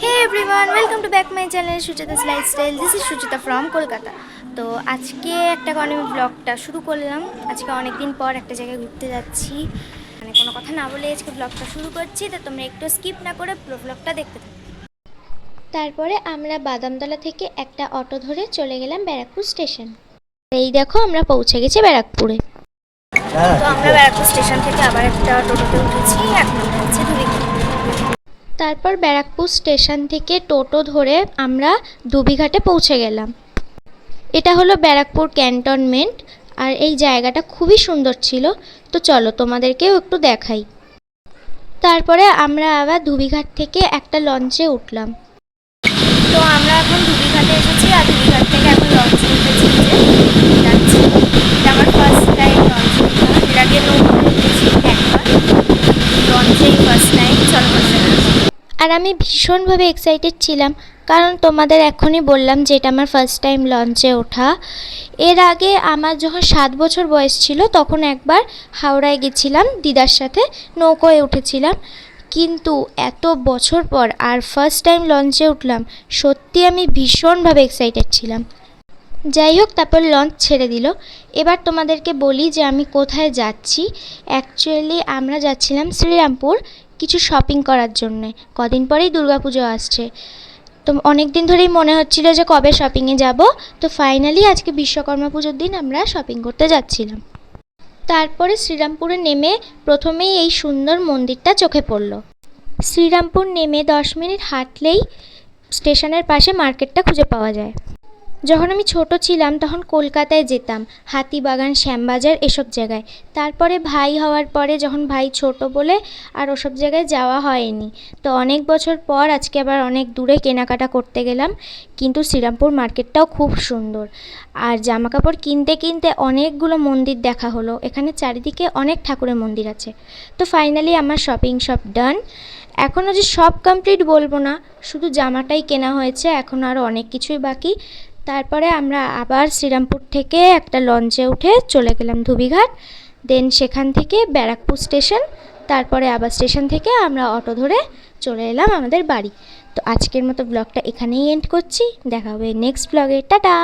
Hey everyone welcome to back my channel Suchita's lifestyle this is Suchita from Kolkata তো আজকে একটা কারণে আমি ব্লগটা শুরু করলাম। আজকে অনেক দিন পর একটা জায়গায় ঘুরতে যাচ্ছি। মানে কোনো কথা না বলে আজকে ব্লগটা শুরু করছি তো তোমরা একটু স্কিপ না করে পুরো ব্লগটা দেখতে থাকো। তারপরে আমরা বাদামতলা থেকে একটা অটো ধরে চলে গেলাম ব্যারাকপুর স্টেশন। এই দেখো আমরা পৌঁছে গেছি ব্যারাকপুরে। তো আমরা ব্যারাকপুর স্টেশন থেকে আবার একটা টোটোতে উঠেছি এখন হচ্ছে ধুলিখালি তারপর ব্যারাকপুর স্টেশন থেকে টোটো ধরে আমরা দুবিঘাটে পৌঁছে গেলাম। এটা হলো ব্যারাকপুর ক্যান্টনমেন্ট, আর এই জায়গাটা খুবই সুন্দর ছিল। তো চলো তোমাদেরকেও একটু দেখাই। তারপরে আমরা আবার ধুবিঘাট থেকে একটা লঞ্চে উঠলাম। তো আমরা এখন ধুবিঘাটে এসেছি, আর ধুবিঘাট থেকে এখন লঞ্চে উঠেছি যে যাচ্ছি এটা আমার ফার্স্ট টাইম লঞ্চে ওঠা এর আগে নৌকো উঠেছি একবার লঞ্চেই ফার্স্ট টাইম চলো বসে আর আমি ভীষণভাবে এক্সাইটেড ছিলাম। কারণ তোমাদের এখনই বললাম যে এটা আমার ফার্স্ট টাইম লঞ্চে ওঠা। এর আগে আমার যখন সাত বছর বয়স ছিল, তখন একবার হাওড়ায় গেছিলাম দিদার সাথে, নৌকোয় উঠেছিলাম। কিন্তু এত বছর পর আর ফার্স্ট টাইম লঞ্চে উঠলাম, সত্যি আমি ভীষণভাবে এক্সাইটেড ছিলাম। যাই হোক, তারপর লঞ্চ ছেড়ে দিল। এবার তোমাদেরকে বলি যে আমি কোথায় যাচ্ছি। অ্যাকচুয়ালি আমরা যাচ্ছিলাম শ্রীরামপুর। কিছু শপিং করার জন্যে। কদিন পরেই দুর্গাপুজো আসছে। তো অনেক দিন ধরেই মনে হচ্ছিল যে কবে শপিংয়ে যাব। তো ফাইনালি আজকে বিশ্বকর্মা পুজোর দিন আমরা শপিং করতে যাচ্ছিলাম। তারপরে শ্রীরামপুরে নেমে প্রথমেই এই সুন্দর মন্দিরটা চোখে পড়ল। শ্রীরামপুর নেমে দশ মিনিট হাঁটলেই স্টেশনের পাশে মার্কেটটা খুঁজে পাওয়া যায়। যখন আমি ছোট ছিলাম তখন কলকাতায় যেতাম, হাতিবাগান, শ্যামবাজার এসব জায়গায়। তারপরে ভাই হওয়ার পরে যখন ভাই ছোট বলে আর ওসব জায়গায় যাওয়া হয়নি। তো অনেক বছর পর আজকে আবার অনেক দূরে কেনাকাটা করতে গেলাম, কিন্তু শ্রীরামপুর মার্কেটটাও খুব সুন্দর। আর জামা কাপড় কিনতে কিনতে অনেকগুলো মন্দির দেখা হলো, এখানে চারিদিকে অনেক ঠাকুরের মন্দির আছে। তো ফাইনালি আমার শপিং সব ডান এখনও যে সব কমপ্লিট বলব না, শুধু জামাটাই কেনা হয়েছে, এখন আরও অনেক কিছুই বাকি। তারপরে আমরা আবার শ্রীরামপুর থেকে একটা লঞ্চে উঠে চলে গেলাম ধুবিঘাট। দেন সেখান থেকে ব্যারাকপুর স্টেশন, তারপরে আবার স্টেশন থেকে আমরা অটো ধরে চলে এলাম আমাদের বাড়ি। তো আজকের মতো ব্লগটা এখানেই এন্ড করছি। দেখা হবে নেক্সট ব্লগে। টাটা!